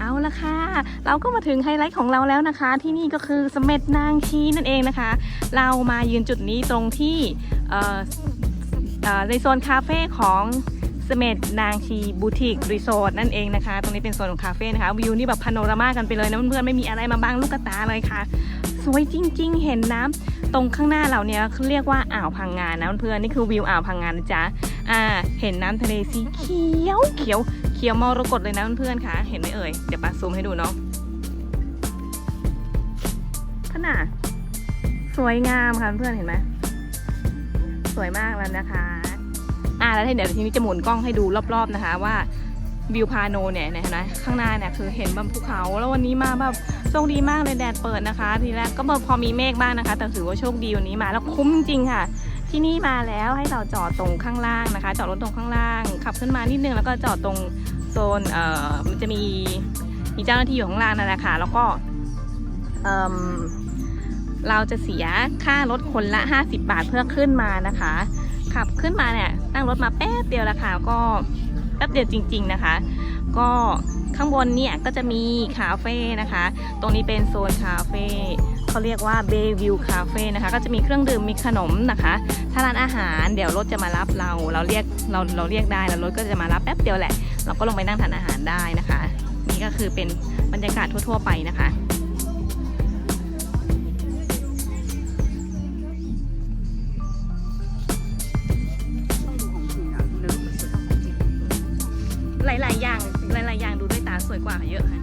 เอาละค่ะ เราก็มาถึงไฮไลท์ของเราแล้วนะคะ ที่นี่ก็คือเสม็ดนางชีนั่นเองนะคะ เรามายืนจุดนี้ตรงที่ในโซนคาเฟ่ของเสม็ดนางชีบูติกรีสอร์ทนั่นเองนะคะ ตรงนี้เป็นโซนของคาเฟ่นะคะวิวนี่แบบพาโนรามากันไปเลยนะเพื่อนๆไม่มีอะไรมาบังลูกตาเลยค่ะ สวยจริง ๆ เห็นน้ำตรงข้างหน้าเราเนี่ยเรียกว่าอ่าวพังงานนะเพื่อนๆนี่คือวิวอ่าวพังงานนะจ๊ะอ่าเห็นน้ำทะเลสีเขียวเขียว ขียวมรกตเลยนะเพื่อนๆค่ะ เห็นไหมเอ่ย เดี๋ยวปาซูมให้ดูเนาะขนาดสวยงามค่ะเพื่อนๆเห็นไหมสวยมากแล้วนะคะ อ่าแล้วเดี๋ยวทีนี้จะหมุนกล้องให้ดูรอบๆนะคะ ว่าวิวพาโนเนี่ยเห็นไหมข้างหน้าเนี่ยคือเห็นบนภูเขา แล้ววันนี้มาแบบโชคดีมากเลยแดดเปิดนะคะ ทีแรกก็พอมีเมฆบ้างนะคะ แต่ถือว่าโชคดีวันนี้มาแล้วคุ้มจริงค่ะ ที่นี่มาแล้วให้เราจอดตรงข้างล่างนะคะ จอดรถตรงข้างล่าง ขับขึ้นมานิดนึงแล้วก็จอดตรง โซนเอ่อมันจะมีมีเจ้าหน้าที่อยู่ข้างล่างนั่นแหละค่ะแล้วก็เอิ่มเราจะเสียค่ารถคนละ 50 บาทเพื่อขึ้นมานะคะ ขับขึ้นมาเนี่ยนั่งรถมาแป๊บเดียวละค่ะก็แป๊บเดียวจริง ๆนะคะ ก็ข้างบนเนี่ยก็จะมีคาเฟ่นะคะ ตรงนี้เป็นโซนคาเฟ่ เขาเรียกว่าเบวิวคาเฟ่นะคะ ก็จะมีเครื่องดื่มมีขนมนะคะ ถ้าร้านอาหารเดี๋ยวรถจะมารับเรา เราเรียกเราเราเรียกได้แล้วรถก็จะมารับแป๊บเดียวแหละ เราก็ลงไปนั่งทานอาหารได้นะคะ นี่ก็คือเป็นบรรยากาศทั่ว ๆ ไปนะคะหลาย ๆ อย่าง หลาย ๆ อย่างดูด้วยตาสวยกว่าเยอะค่ะ